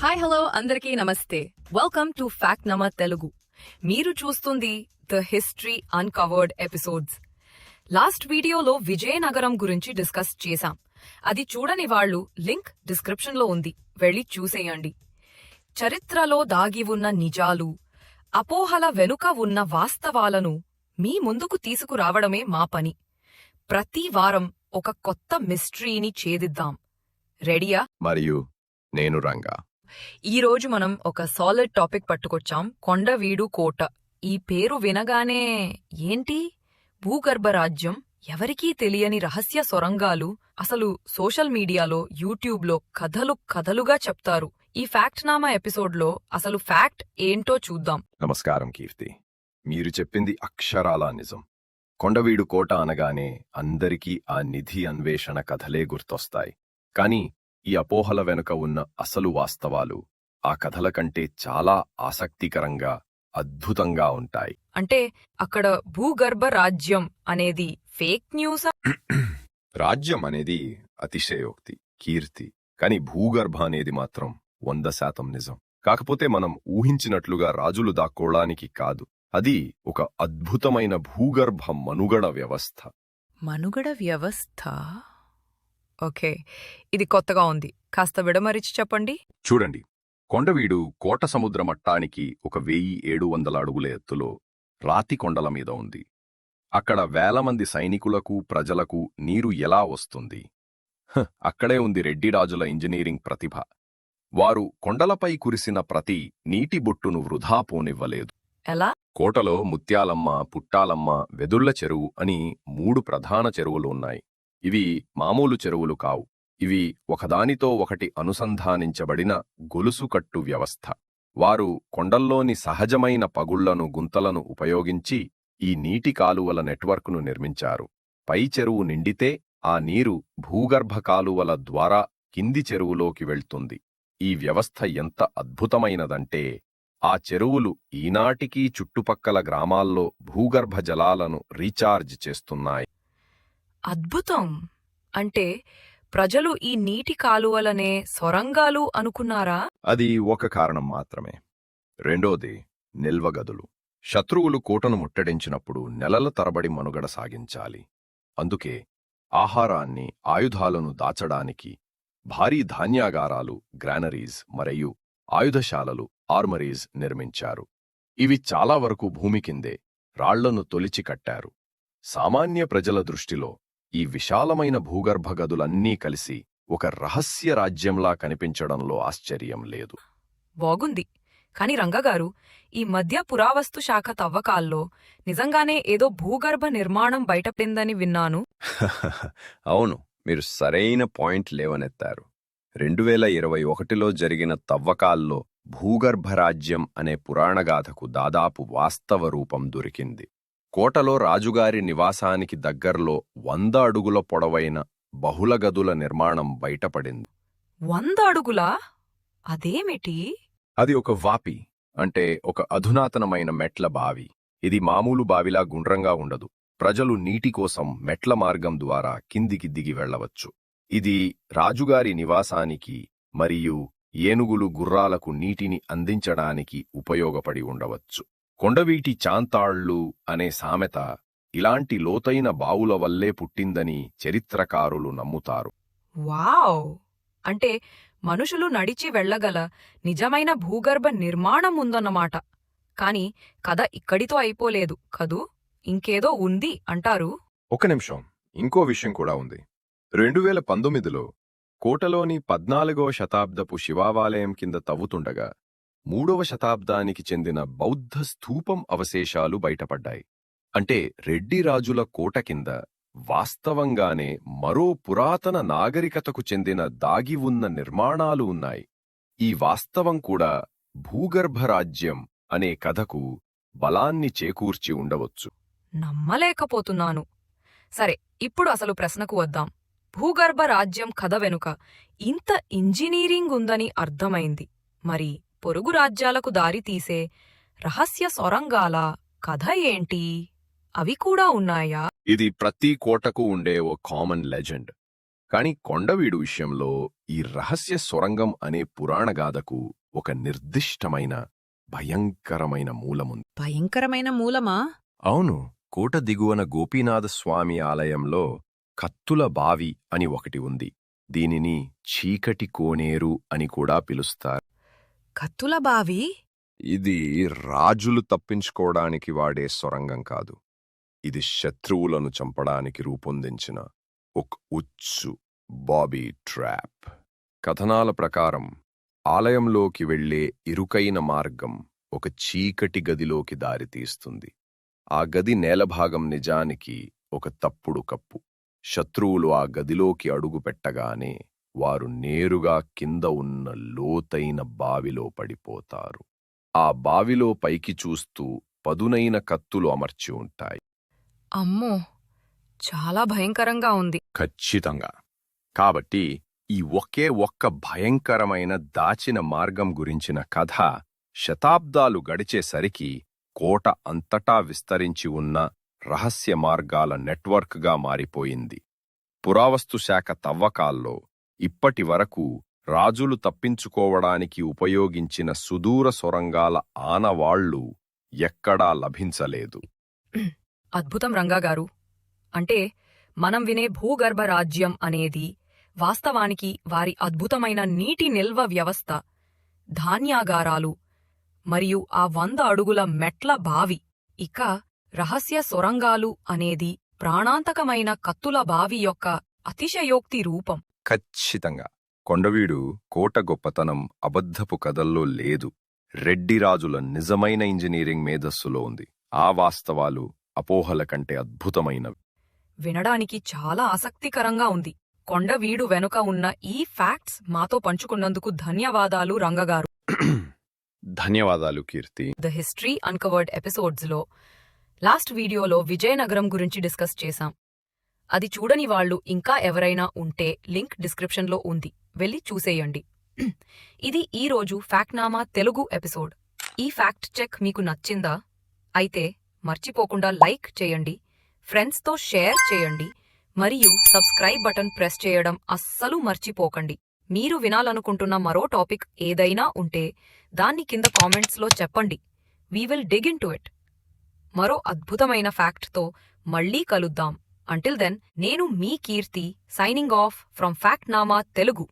Hi hello అందరికీ నమస్తే. Welcome to fact నమ తెలుగు మీరు చూస్తుంది the history uncovered episodes last వీడియోలో విజయనగరం గురించి డిస్కస్ చేశాం. అది చూడని వాళ్ళు లింక్ డిస్క్రిప్షన్లో ఉంది. వెళ్ళి చూసేయండి. చరిత్రలో దాగి ఉన్న నిజాలు అపోహల వెనుక ఉన్న వాస్తవాలను మీ ముందుకు తీసుకురావడమే మా పని. ప్రతి వారం ఒక కొత్త మిస్టరీని ఛేదిద్దాం. రెడీయా మరియు నేను రంగా. ఈ రోజు మనం ఒక సాలిడ్ టాపిక్ పట్టుకొచ్చాం. కొండవీడు కోట. ఈ పేరు వినగానే ఏంటి? భూగర్భ రాజ్యం ఎవరికీ తెలియని రహస్య సొరంగాలు అసలు సోషల్ మీడియాలో యూట్యూబ్లో కథలు కథలుగా చెప్తారు. ఈ ఫ్యాక్ట్ నామా ఎపిసోడ్లో అసలు ఫ్యాక్ట్ ఏంటో చూద్దాం. నమస్కారం కీర్తి. మీరు చెప్పింది అక్షరాల నిజం. కొండవీడు కోట అనగానే అందరికీ ఆ నిధి అన్వేషణ కథలే గుర్తొస్తాయి. కాని ఈ అపోహల వెనుక ఉన్న అసలు వాస్తవాలు ఆ కథల కంటే చాలా ఆసక్తికరంగా అద్భుతంగా ఉంటాయి. అంటే అక్కడ భూగర్భ రాజ్యం అనేది ఫేక్ న్యూసా? రాజ్యం అనేది అతిశయోక్తి కీర్తి కాని భూగర్భ అనేది మాత్రం వంద శాతం నిజం. కాకపోతే మనం ఊహించినట్లుగా రాజులు దాక్కోవడానికి కాదు. అది ఒక అద్భుతమైన భూగర్భ మనుగడ వ్యవస్థ. మనుగడ వ్యవస్థ? ఓకే. ఇది కొత్తగా ఉంది. కాస్త విడమరిచి చెప్పండి. చూడండి. కొండవీడు కోట సముద్ర మట్టానికి ఒక వెయ్యి ఏడు వందల అడుగుల ఎత్తులో రాతి కొండల మీద ఉంది. అక్కడ వేల మంది సైనికులకు ప్రజలకు నీరు ఎలా వస్తుంది? అక్కడే ఉంది రెడ్డిరాజుల ఇంజనీరింగ్ ప్రతిభ. వారు కొండలపై కురిసిన ప్రతి నీటి బొట్టును వృధా పోనివ్వలేదు. ఎలా? కోటలో ముత్యాలమ్మ పుట్టాలమ్మ వెదుళ్ళ చెరువు అని మూడు ప్రధాన చెరువులు ఉన్నాయి. ఇవి మామూలు చెరువులు కావు. ఇవి ఒకదానితో ఒకటి అనుసంధానించబడిన గొలుసుకట్టు వ్యవస్థ. వారు కొండల్లోని సహజమైన పగుళ్ళను గుంతలను ఉపయోగించి ఈ నీటి కాలువల నెట్వర్క్ను నిర్మించారు. పై చెరువు నిండితే ఆ నీరు భూగర్భ కాలువల ద్వారా కింది చెరువులోకి వెళ్తుంది. ఈ వ్యవస్థ ఎంత అద్భుతమైనదంటే ఆ చెరువులు ఈనాటికీ చుట్టుపక్కల గ్రామాల్లో భూగర్భ జలాలను రీఛార్జ్ చేస్తున్నాయి. అద్భుతం. అంటే ప్రజలు ఈ నీటి కాలువలనే సొరంగాలు అనుకున్నారా? అది ఒక కారణం మాత్రమే. రెండోది నిల్వగదులు శత్రువులు కోటను ముట్టడించినప్పుడు నెలల తరబడి మనుగడ సాగించాలి. అందుకే ఆహారాన్ని ఆయుధాలను దాచడానికి భారీ ధాన్యాగారాలు గ్రానరీస్ మరియు ఆయుధశాలలు ఆర్మరీస్ నిర్మించారు. ఇవి చాలా వరకు భూమి కిందే రాళ్ళను తొలిచి కట్టారు. సామాన్య ప్రజల దృష్టిలో ఈ విశాలమైన భూగర్భ గదులన్నీ కలిసి ఒక రహస్య రాజ్యంలా కనిపించడంలో ఆశ్చర్యం లేదు. బాగుంది. కాని రంగగారు ఈ మధ్య పురావస్తు శాఖ తవ్వకాల్లో నిజంగానే ఏదో భూగర్భ నిర్మాణం బయటపడిందని విన్నాను. అవును మీరు సరైన పాయింట్ లేవనెత్తారు. రెండు వేల ఇరవై ఒకటిలో జరిగిన తవ్వకాల్లో భూగర్భరాజ్యం అనే పురాణగాథకు దాదాపు వాస్తవ రూపం దొరికింది. కోటలో రాజుగారి నివాసానికి దగ్గర్లో వంద అడుగుల పొడవైన బహుళ గదుల నిర్మాణం బయటపడింది. వంద అడుగులా? అదేమిటి? అది ఒక వాపి అంటే ఒక అధునాతనమైన మెట్ల బావి. ఇది మామూలు బావిలా గుండ్రంగా ఉండదు. ప్రజలు నీటి కోసం మెట్ల మార్గం ద్వారా కిందికి దిగి వెళ్ళవచ్చు. ఇది రాజుగారి నివాసానికి మరియు ఏనుగులు గుర్రాలకు నీటిని అందించడానికి ఉపయోగపడి ఉండవచ్చు. కొండవీటి చాంతాళ్ళు అనే సామెత ఇలాంటి లోతైన బావుల వల్లే పుట్టిందని చరిత్రకారులు నమ్ముతారు. వావ్! అంటే మనుషులు నడిచి వెళ్ళగల నిజమైన భూగర్భ నిర్మాణం ఉందన్నమాట. కాని కథ ఇక్కడితో అయిపోలేదు కదూ? ఇంకేదో ఉంది అంటారు? ఒక నిమిషం. ఇంకో విషయం కూడా ఉంది. రెండు వేల పంతొమ్మిదిలో కోటలోని పద్నాలుగవ శతాబ్దపు శివాలయం కింద తవ్వుతుండగా మూడవ శతాబ్దానికి చెందిన బౌద్ధ స్థూపం అవశేషాలు బయటపడ్డాయి. అంటే రెడ్డి రాజుల కోట కింద వాస్తవంగానే మరో పురాతన నాగరికతకు చెందిన దాగి ఉన్న నిర్మాణాలు ఉన్నాయి. ఈ వాస్తవం కూడా భూగర్భరాజ్యం అనే కథకు బలాన్ని చేకూర్చి ఉండవచ్చు. నమ్మలేకపోతున్నాను. సరే ఇప్పుడు అసలు ప్రశ్నకు వద్దాం. భూగర్భ రాజ్యం కథ వెనుక ఇంత ఇంజనీరింగ్ ఉందని అర్థమైంది. మరి పొరుగు రాజ్యాలకు దారి తీసే రహస్య సొరంగాల కథ ఏంటి? అవి కూడా ఉన్నాయా? ఇది ప్రతి కోటకు ఉండే ఓ కామన్ లెజెండ్. కాని కొండవీడు విషయంలో ఈ రహస్య సొరంగం అనే పురాణగాథకు ఒక నిర్దిష్టమైన భయంకరమైన మూలముంది. భయంకరమైన మూలమా? అవును. కోట దిగువన గోపీనాథ స్వామి ఆలయంలో కత్తుల బావి అని ఒకటి ఉంది. దీనిని చీకటి కోనేరు అని కూడా పిలుస్తారు. కత్తుల బావి? ఇది రాజులు తప్పించుకోవడానికి వాడే సొరంగం కాదు. ఇది శత్రువులను చంపడానికి రూపొందించిన ఒక ఉచ్చు బాబీ ట్రాప్. కథనాల ప్రకారం ఆలయంలోకి వెళ్ళే ఇరుకైన మార్గం ఒక చీకటి గదిలోకి దారితీస్తుంది ఆ గది నేలభాగం నిజానికి ఒక తప్పుడు కప్పు. శత్రువులు ఆ గదిలోకి అడుగుపెట్టగానే వారు నేరుగా కింద ఉన్న లోతైన బావిలో పడిపోతారు. ఆ బావిలో పైకి చూస్తూ పదునైన కత్తులు అమర్చి ఉంటాయి. అమ్మో! చాలా భయంకరంగా ఉంది. ఖచ్చితంగా. కాబట్టి ఈ ఒకే ఒక్క భయంకరమైన దాచిన మార్గం గురించిన కథ శతాబ్దాలు గడిచేసరికి కోట అంతటా విస్తరించి ఉన్న రహస్య మార్గాల నెట్వర్క్గా మారిపోయింది. పురావస్తు శాఖ తవ్వకాల్లో ఇప్పటి వరకు రాజులు తప్పించుకోవడానికి ఉపయోగించిన సుదూర సొరంగాల ఆనవాళ్ళు ఎక్కడా లభించలేదు. అద్భుతం రంగాగారు. అంటే మనం వినే భూగర్భ రాజ్యం అనేది వాస్తవానికి వారి అద్భుతమైన నీటి నిల్వ వ్యవస్థ ధాన్యాగారాలు మరియు ఆ వంద అడుగుల మెట్ల బావి. ఇక రహస్య సొరంగాలు అనేది ప్రాణాంతకమైన కత్తుల బావి యొక్క అతిశయోక్తి రూపం. ఖచ్చితంగా. కొండవీడు కోట గొప్పతనం అబద్ధపు కథల్లో లేదు. రెడ్డి రాజుల నిజమైన ఇంజనీరింగ్ మేధస్సులో ఉంది. ఆ వాస్తవాలు అపోహల కంటే అద్భుతమైనవి. వినడానికి చాలా ఆసక్తికరంగా ఉంది. కొండవీడు వెనుక ఉన్న ఈ ఫ్యాక్ట్స్ మాతో పంచుకున్నందుకు ధన్యవాదాలు రంగగారు. ధన్యవాదాలు కీర్తి. ద హిస్టరీ అన్కవర్డ్ ఎపిసోడ్స్లో లాస్ట్ వీడియోలో విజయనగరం గురించి డిస్కస్ చేశాం. అది చూడని వాళ్ళు ఇంకా ఎవరైనా ఉంటే లింక్ డిస్క్రిప్షన్లో ఉంది. వెళ్ళి చూసేయండి. ఇది ఈ రోజు ఫ్యాక్ట్నామా తెలుగు ఎపిసోడ్. ఈ ఫ్యాక్ట్ చెక్ మీకు నచ్చిందా? అయితే మర్చిపోకుండా లైక్ చేయండి ఫ్రెండ్స్తో షేర్ చేయండి మరియు సబ్స్క్రైబ్ బటన్ ప్రెస్ చేయడం అస్సలు మర్చిపోకండి. మీరు వినాలనుకుంటున్న మరో టాపిక్ ఏదైనా ఉంటే దాన్ని కింద కామెంట్స్లో చెప్పండి. We will dig into it మరో అద్భుతమైన ఫ్యాక్ట్తో మళ్ళీ కలుద్దాం. అంటిల్ దెన్ నేను మీ Keerthi signing off from Factnama Telugu